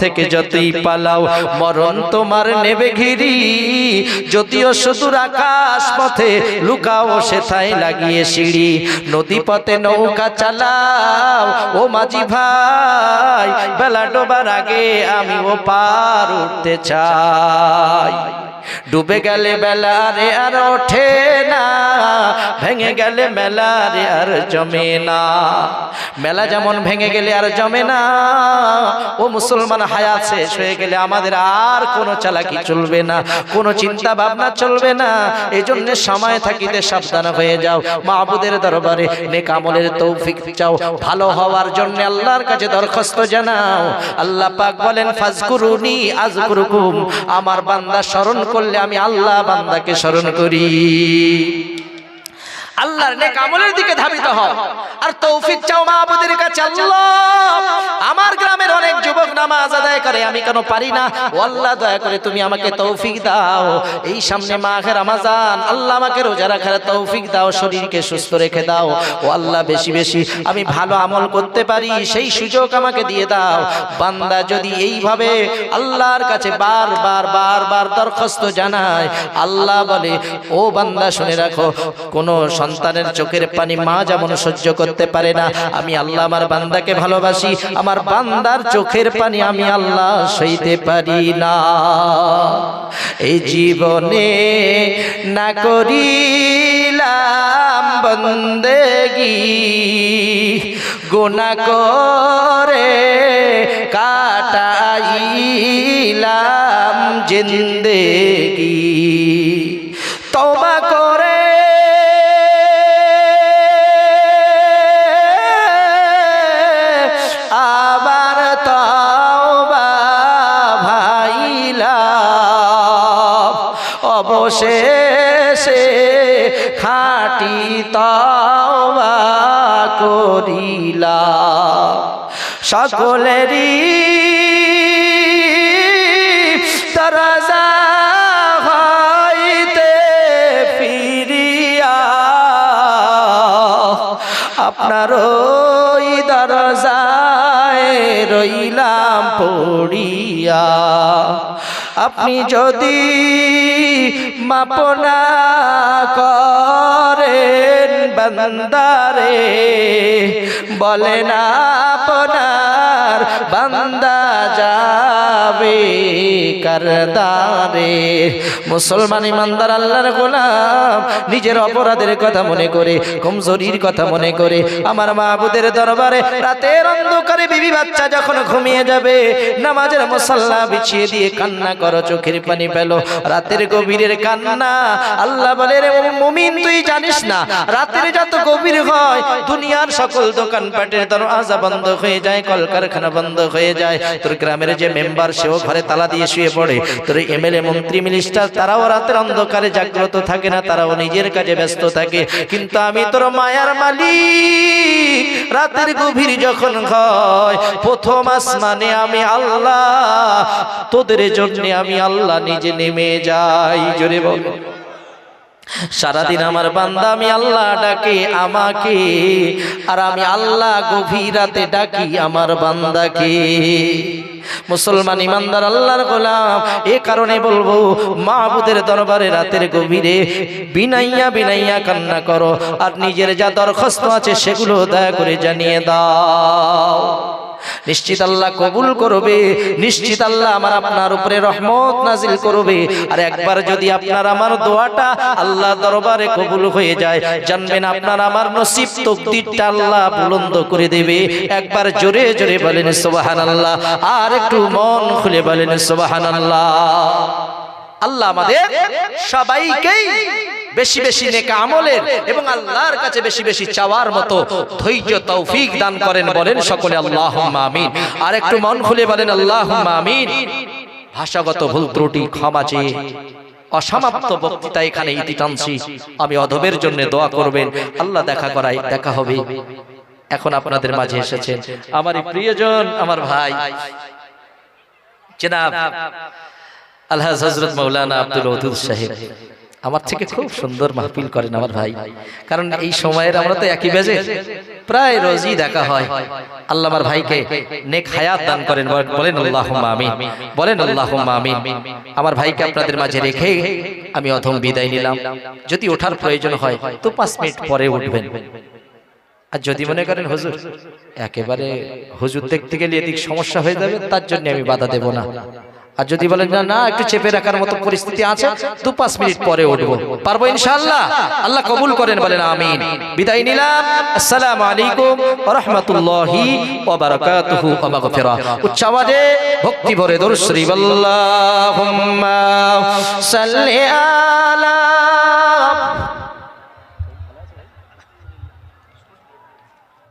থেকে যতই পালাও মরণ তোমার নেবে ঘিরি। যদিও সুদূর আকাশ পথে লুকাও সেথায় লাগিয়ে সিঁড়ি। নদী পথে নৌকা চালাও। ও মাঝি ভাই বেলা ডোবার আগে আমি ও পার উঠতে চাই। ডুবে গেলে বেলা রে আর ওঠে ভেঙে গেলে মেলা রে আর জমে না। মেলা যেমন ভেঙে গেলে আর জমে না, ও মুসলমান হায়াত শেষ হয়ে গেলে আমাদের আর কোনো চালাকি চলবে না, কোনো চিন্তা ভাবনা চলবে না। এই জন্য সময় থাকিতে সাবধান হয়ে যাও। মাহবুদের দরবারে নেক আমলের তৌফিক চাও। ভালো হওয়ার জন্য আল্লাহর কাছে দরখাস্ত জানাও। আল্লাহ পাক বলেন, ফাজকুরুনি আজকুরুকুম আমার বান্দা স্মরণ করলে আমি আল্লাহ বান্দাকে স্মরণ করি। আল্লাহর নেক আমলের দিকে ধাবিত হও। আর তৌফিক চাও মাহবুদের কাছে আল্লাহ। আমার গ্রামের অনেক যুবক নামাজ আদায় করে আমি কেন পারি না? ও আল্লাহ দয়া করে তুমি আমাকে তৌফিক দাও। এই সামনে মাঘে রমাজান আল্লাহ আমাকে রোজা রাখার তৌফিক দাও শরীরকে সুস্থ রেখে দাও। ও আল্লাহ বেশি বেশি আমি ভালো আমল করতে পারি সেই সুযোগ আমাকে দিয়ে দাও। বান্দা যদি এইভাবে আল্লাহর কাছে বারবার বারবার দরখাস্ত জানায় আল্লাহ বলে ও বান্দা শুনে রাখো কোন সন্তানের চোখের পানি মা যেমন সহ্য করতে পারে না, আমি আল্লাহ আমার বান্দাকে ভালোবাসি, আমার বান্দার চোখের পানি আমি আল্লাহ সইতে পারি না। এই জীবনে না করিলাম বন্দেগি গুণা করে কাটাইলাম জিন্দেগি। আবার তবা ভাইলা। অবশেষে খাটি তবা করিলা। সকলেরই রইলাম পড়িয়া। আপনি যদি মাপনা করেন বলে না আপনার বান্দা যাবে কারদারে। মুসলমান ইমানদার আল্লাহর গোলাম, নিজের অপরাধের কথা মনে করে, কমজোরির কথা মনে করে। আমার মাহবুদের দরবারে রাতের অন্ধকারে বিবি বাচ্চা যখন ঘুমিয়ে যাবে, নামাজের মশাল্লা বিছিয়ে দিয়ে কান্না করো, চোখের পানি পেল রাতের গভীরের কান্না, আল্লাহ বলে, রে মুমিন, তুই জানিস না, রাতের যত গভীর হয়, দুনিয়ার সকল দোকানপাটের দরওয়াজা বন্ধ হয়ে যায়, কলকারখানা বন্ধ হয়ে যায়। তোর গ্রামের যে মেম্বার সেও ঘরে তালা দিয়ে শুয়ে পড়ে। তোর এমএলএ মন্ত্রী মিনিস্টার তারাও রাতের অন্ধকারে জাগ্রত থাকে না, তারাও নিজের কাজে ব্যস্ত থাকে। কিন্তু আমি তোর মায়ার মালিক। রাতের গভীর যখন হয়, প্রথম আসমানে আমি আল্লাহ। তোদের জন্য আমি আল্লাহ নিজে নেমে যাই। জোরে বল। সারাদিন আমার বান্দা আমি আল্লাহ ডাকে আমাকে। আর আমি আল্লাহ গভীর রাতে ডাকি আমার বান্দাকে। মুসলমান ইমানদার আল্লাহর গোলাম এ কারণে বলব মাহবুদের দরবারে রাতের গভীরে বিনাইয়া বিনাইয়া কান্না করো। আর নিজের যা দরখাস্ত আছে সেগুলো দয়া করে জানিয়ে দাও। নিশ্চিত আল্লাহ কবুল করবে, নিশ্চিত আল্লাহ আমার আপনার উপরে রহমত নাজিল করবে। আর একবার যদি আপনার আমার দোয়াটা আল্লাহ দরবারে কবুল হয়ে যায়, জানবেন আপনার আমার নসিব তকদিরটা আল্লাহ বুলন্দ করে দেবে। একবার জোরে জোরে বলেন সুবাহান আল্লাহ আর একটু মন খুলে বলেন সুবাহান আল্লাহ আল্লাহ আমাদের সবাইকেই বেশি বেশি নেকা আমলের এবং আল্লাহর কাছে বেশি বেশি চাওয়ার মতো ধৈর্য তৌফিক দান করেন বলেন সকলে। আল্লাহ আমিন। আর একটু মন খুলে বলেন আল্লাহ আমিন। ভাষাগত ভুল ত্রুটি ক্ষমা চেয়ে অসমাপ্ত বক্তৃতা এখানে ইতি টানছি। আমি অধবের জন্য দোয়া করবেন। আল্লাহ দেখা করাই দেখা হবে। এখন আপনাদের মাঝে এসেছেন আমার প্রিয়জন আমার ভাই। জনাব আল্লাহ হজরত মৌলানা আব্দুল ওদুদ সাহেব। আমার থেকে খুব সুন্দর মাহফিল করেন আমার ভাই। কারণ এই সময়ের আমরা তো একই বেজে। প্রায় রোজই দেখা হয়। আল্লাহ আমার ভাইকে নেক হায়াত দান করেন। বলেন আল্লাহ আমিন। বলেন আল্লাহ আমিন। আমার ভাইকে আপনাদের মাঝে রেখে আমি অথম বিদায় নিলাম। যদি ওঠার প্রয়োজন হয় তো পাঁচ মিনিট পরে উঠবেন। আর যদি মনে করেন হুজুর একেবারে হুজুর দেখতে গেলে এদিক সমস্যা হয়ে যাবে তার জন্য আমি বাধা দেব না। আর যদি বলেন না না একটু চেপে রাখার মতো পরিস্থিতি আছে দু পাঁচ মিনিট পরে উঠবো। পারব ইনশাল্লাহ আল্লাহ কবুল করেন বলেন আমিন। বিদায় নিলাম। আসসালামু আলাইকুম রাহমাতুল্লাহি ওয়া বারাকাতুহু ওয়া মাগফিরা। উচ্চ আওয়াজে ভক্তি ভরে দরুদ শরীফ। আল্লাহুম্মা সাল্লি আলা